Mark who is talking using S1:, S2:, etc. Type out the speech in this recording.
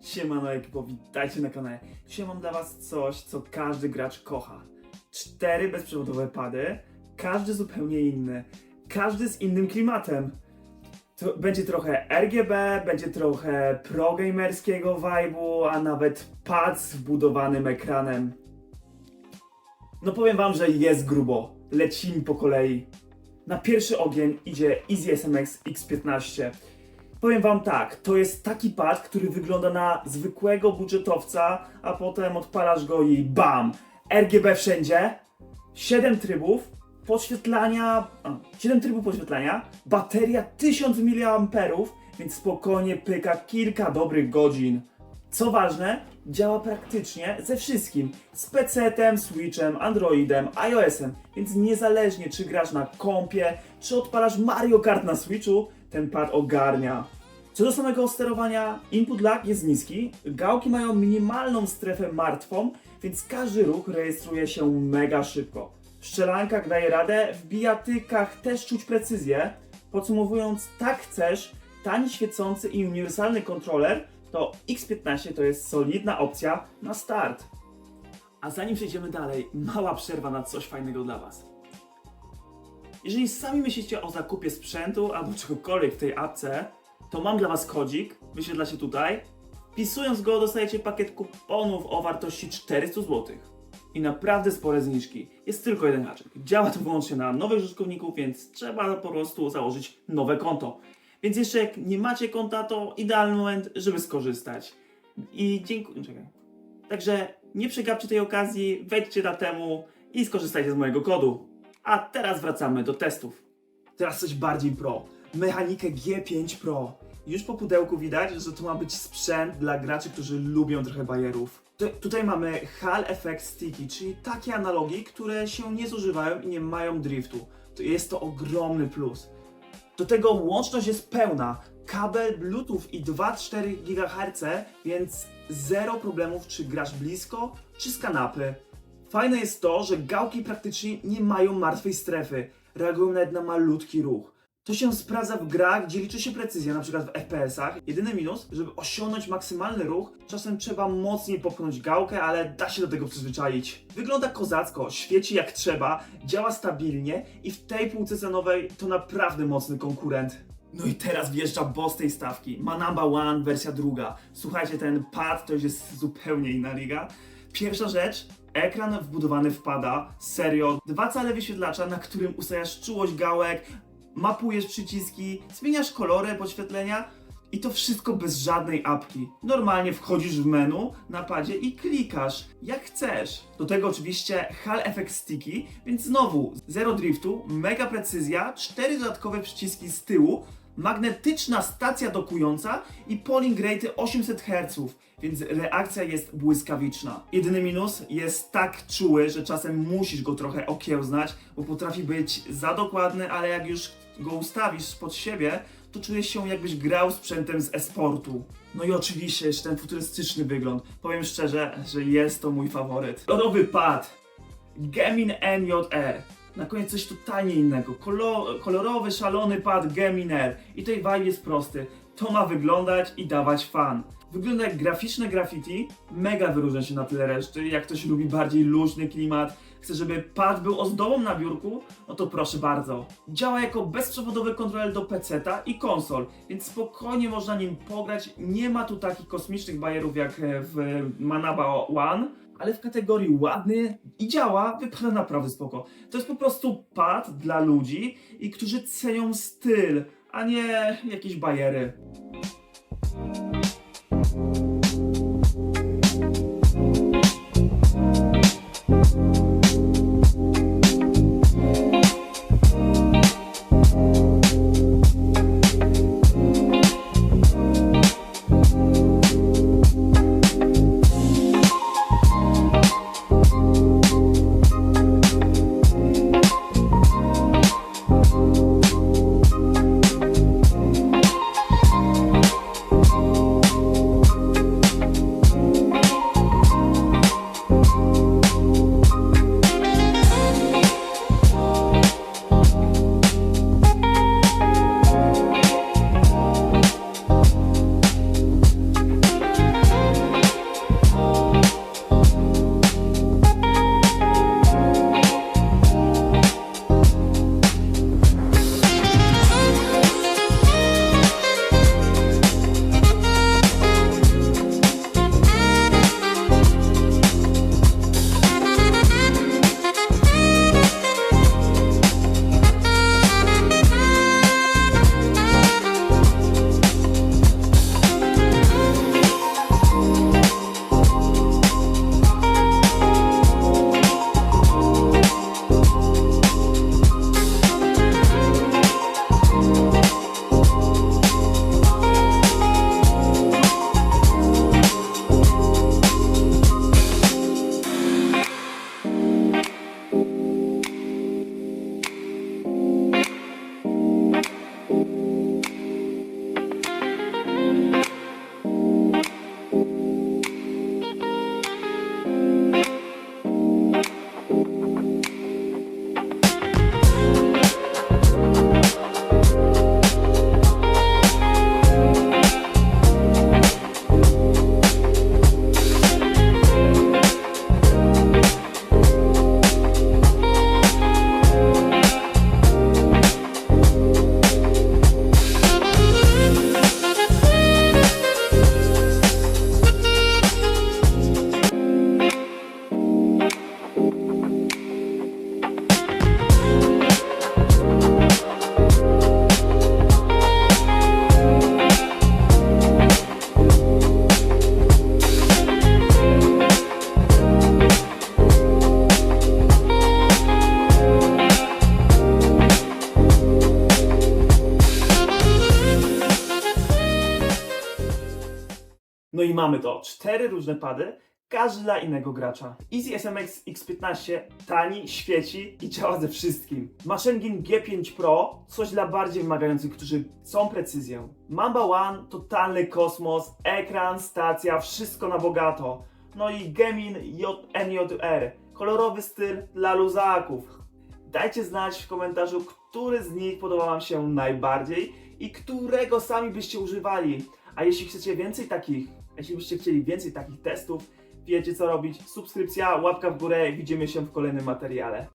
S1: Siemano ekipo, witajcie na kanale. Dzisiaj mam dla was coś, co każdy gracz kocha. Cztery bezprzewodowe pady, każdy zupełnie inny, każdy z innym klimatem. To będzie trochę RGB, będzie trochę progamerskiego vibe'u, a nawet pad z wbudowanym ekranem. No powiem wam, że jest grubo. Lecimy po kolei. Na pierwszy ogień idzie Easy SMX X15. Powiem wam tak, to jest taki pad, który wygląda na zwykłego budżetowca, a potem odpalasz go i BAM! RGB wszędzie, 7 trybów, podświetlania, a, 7 trybów podświetlania, bateria 1000 mAh, więc spokojnie pyka kilka dobrych godzin. Co ważne, działa praktycznie ze wszystkim. Z PC-tem, Switchem, Androidem, iOS-em, więc niezależnie czy grasz na kompie, czy odpalasz Mario Kart na Switchu, ten pad ogarnia. Co do samego sterowania, input lag jest niski, gałki mają minimalną strefę martwą, więc każdy ruch rejestruje się mega szybko. W szczelankach daje radę, w bijatykach też czuć precyzję. Podsumowując, tak chcesz, tani, świecący i uniwersalny kontroler, to X15 to jest solidna opcja na start. A zanim przejdziemy dalej, mała przerwa na coś fajnego dla Was. Jeżeli sami myślicie o zakupie sprzętu albo czegokolwiek w tej apce, to mam dla Was kodzik, wyświetla się tutaj. Wpisując go dostajecie pakiet kuponów o wartości 400 zł. I naprawdę spore zniżki. Jest tylko jeden haczyk. Działa to wyłącznie na nowych użytkowników, więc trzeba po prostu założyć nowe konto. Więc jeszcze jak nie macie konta, to idealny moment, żeby skorzystać. I dziękuję. Czekaj. Także nie przegapcie tej okazji, wejdźcie na temu i skorzystajcie z mojego kodu. A teraz wracamy do testów. Teraz coś bardziej pro. Mechanikę G5 Pro. Już po pudełku widać, że to ma być sprzęt dla graczy, którzy lubią trochę bajerów. Tu- tutaj mamy Hall Effect Sticky, czyli takie analogi, które się nie zużywają i nie mają driftu. To jest to ogromny plus. Do tego łączność jest pełna. Kabel Bluetooth i 2,4 GHz, więc zero problemów, czy grasz blisko, czy z kanapy. Fajne jest to, że gałki praktycznie nie mają martwej strefy. Reagują nawet na malutki ruch. To się sprawdza w grach, gdzie liczy się precyzja, na przykład w FPS-ach. Jedyny minus, żeby osiągnąć maksymalny ruch, czasem trzeba mocniej popchnąć gałkę, ale da się do tego przyzwyczaić. Wygląda kozacko, świeci jak trzeba, działa stabilnie i w tej półce cenowej to naprawdę mocny konkurent. No i teraz wjeżdża boss tej stawki. Manamba One, wersja druga. Słuchajcie, ten pad to już jest zupełnie inna liga. Pierwsza rzecz, ekran wbudowany wpada, serio, dwa cale wyświetlacza, na którym ustawiasz czułość gałek, mapujesz przyciski, zmieniasz kolory podświetlenia i to wszystko bez żadnej apki. Normalnie wchodzisz w menu na padzie i klikasz jak chcesz. Do tego oczywiście Hall Effect Sticky, więc znowu zero driftu, mega precyzja, cztery dodatkowe przyciski z tyłu, magnetyczna stacja dokująca i polling rate 800 Hz, więc reakcja jest błyskawiczna. Jedyny minus jest tak czuły, że czasem musisz go trochę okiełznać, bo potrafi być za dokładny, ale jak już go ustawisz pod siebie, to czujesz się jakbyś grał sprzętem z e-sportu. No i oczywiście jeszcze ten futurystyczny wygląd. Powiem szczerze, że jest to mój faworyt. Kolorowy pad. Gemin NJR. Na koniec coś totalnie innego. Kolo kolorowy, szalony pad Gemin R. I tutaj vibe jest prosty. To ma wyglądać i dawać fan. Wygląda jak graficzne graffiti, mega wyróżnia się na tyle reszty. Jak ktoś lubi bardziej luźny klimat, chce, żeby pad był ozdobą na biurku, no to proszę bardzo. Działa jako bezprzewodowy kontroler do PC-ta i konsol, więc spokojnie można nim pograć. Nie ma tu takich kosmicznych bajerów jak e, w Manaba One, ale w kategorii ładny i działa, wypada naprawdę spoko. To jest po prostu pad dla ludzi, i którzy cenią styl, a nie jakieś bajery. Mamy to, cztery różne pady, każdy dla innego gracza. Easy SMX X15 tani, świeci i działa ze wszystkim. Maszengin G5 Pro, coś dla bardziej wymagających, którzy chcą precyzję. Mamba One, totalny kosmos, ekran, stacja, wszystko na bogato. No i Gemin JNJR, kolorowy styl dla luzaków. Dajcie znać w komentarzu, który z nich podoba Wam się najbardziej i którego sami byście używali. A jeśli chcecie więcej takich, jeśli byście chcieli więcej takich testów, wiecie co robić. Subskrypcja, łapka w górę, widzimy się w kolejnym materiale.